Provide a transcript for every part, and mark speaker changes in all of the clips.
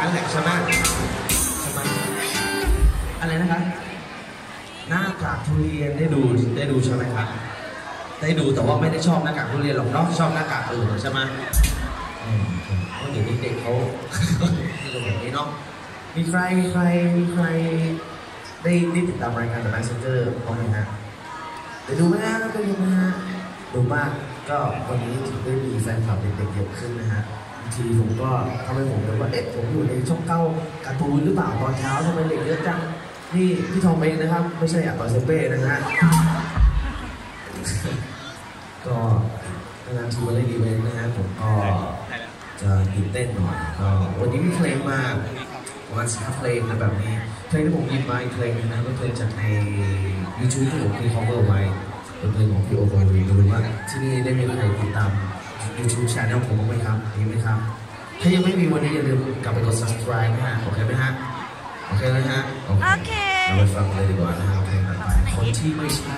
Speaker 1: งั้นแหละใช่ไหมใช่ไหมอะไรนะครับหน้ากากทุเรียนได้ดูได้ดูใช่ไหมครับได้ดูแต่ว่าไม่ได้ชอบหน้ากากทุเรียนหรอกเนาะชอบหน้ากากอื่นใช่ไหมเพราะเดี๋ยวนี้เด็กเขาเรื่องแบบนี้เนาะมีใครมีใครมีใครได้ได้ติดตามรายการ The Messenger บ้างไหมฮะได้ดูไหมฮะได้ดูไหมฮะดูมากก็วันนี้ถึงได้มีแฟนคลับเด็กๆเยอะขึ้นนะฮะ ทีผมก็ทำให้ผมรู้ว่าเอ๊ะผมอยู่ในช่องเก้าการ์ตูนหรือเปล่าตอนเช้าทำไมเด็กเยอะจังนี่พี่ทองเองนะครับ ไม่ใช่อะตอนเซเป้นะฮะก็นานๆทีมาเล่นอีเวนต์นะฮะผมก็จะตื่นเต้นหน่อยก็วันนี้มีเพลงมากประมาณสามเพลงนะแบบนี้เพลงที่ผมหยิบมาอีกเพลงนึงนะเป็นเพลงจากใน YouTube ที่ผมเคย cover ไว้เป็นเพลงของพี่โอโบวีไม่รู้ว่าที่นี่ได้มีใครติดตาม YouTube channel ผมบ้างไหมครับมีไหมครับ ถ้ายังไม่มีวันนี้อย่าลืมกลับไปกด subscribe นะฮะ โอเคไหมฮะ โอเคไหมฮะ
Speaker 2: โอเค
Speaker 1: เราไปฟังเลยดีกว่านะฮะเพลงต่อไปคนที่ไม่ใช่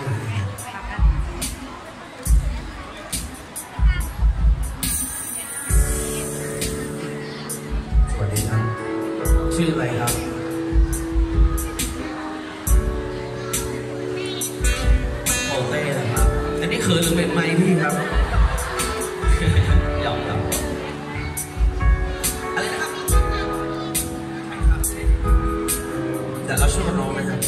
Speaker 1: สวัสดีครับ ชื่ออะไรครับโอเต้นะครับอันนี้เขินหรือเป็นไมค์พี่ครับ แต่เราช่วยกันร้องไหมครับ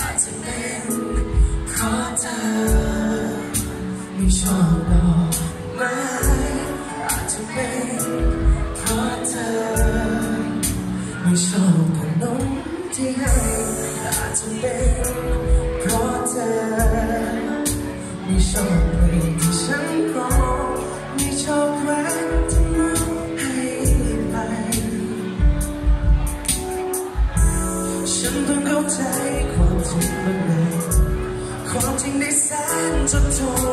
Speaker 1: อาจจะเป็นเพราะเธอไม่ชอบดอกไม้อาจจะเป็นเพราะเธอไม่ชอบขนมที่ให้อาจจะเป็นเพราะเธอไม่ชอบเพลงที่ฉันร้อง แสน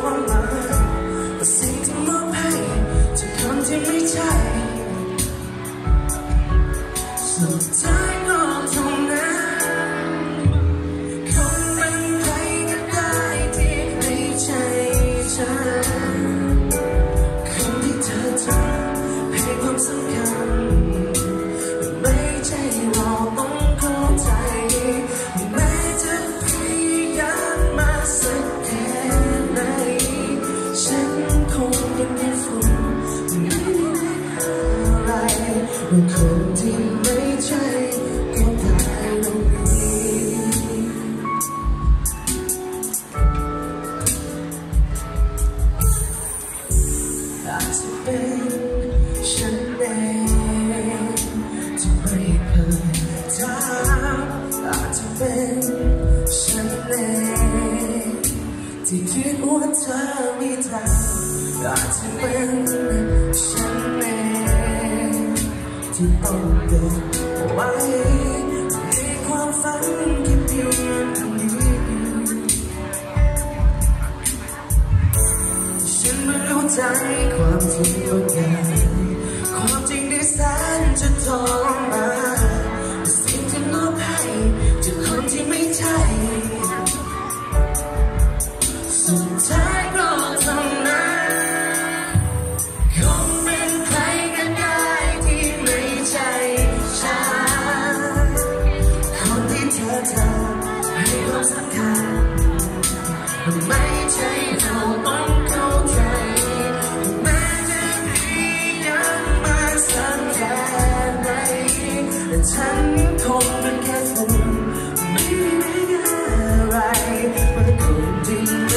Speaker 1: เธอมีทางอาจจะเป็นฉันเองที่ต้องเดินไว้ในความฝันที่เพียงนี้ฉันไม่รู้ใจความจริง Right, but it couldn't be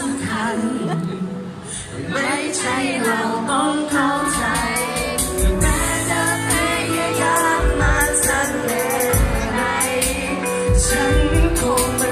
Speaker 1: สำคัญ ไม่ใช่เราต้องเข้าใจแม้จะพยายามมาสักแค่หนฉันคง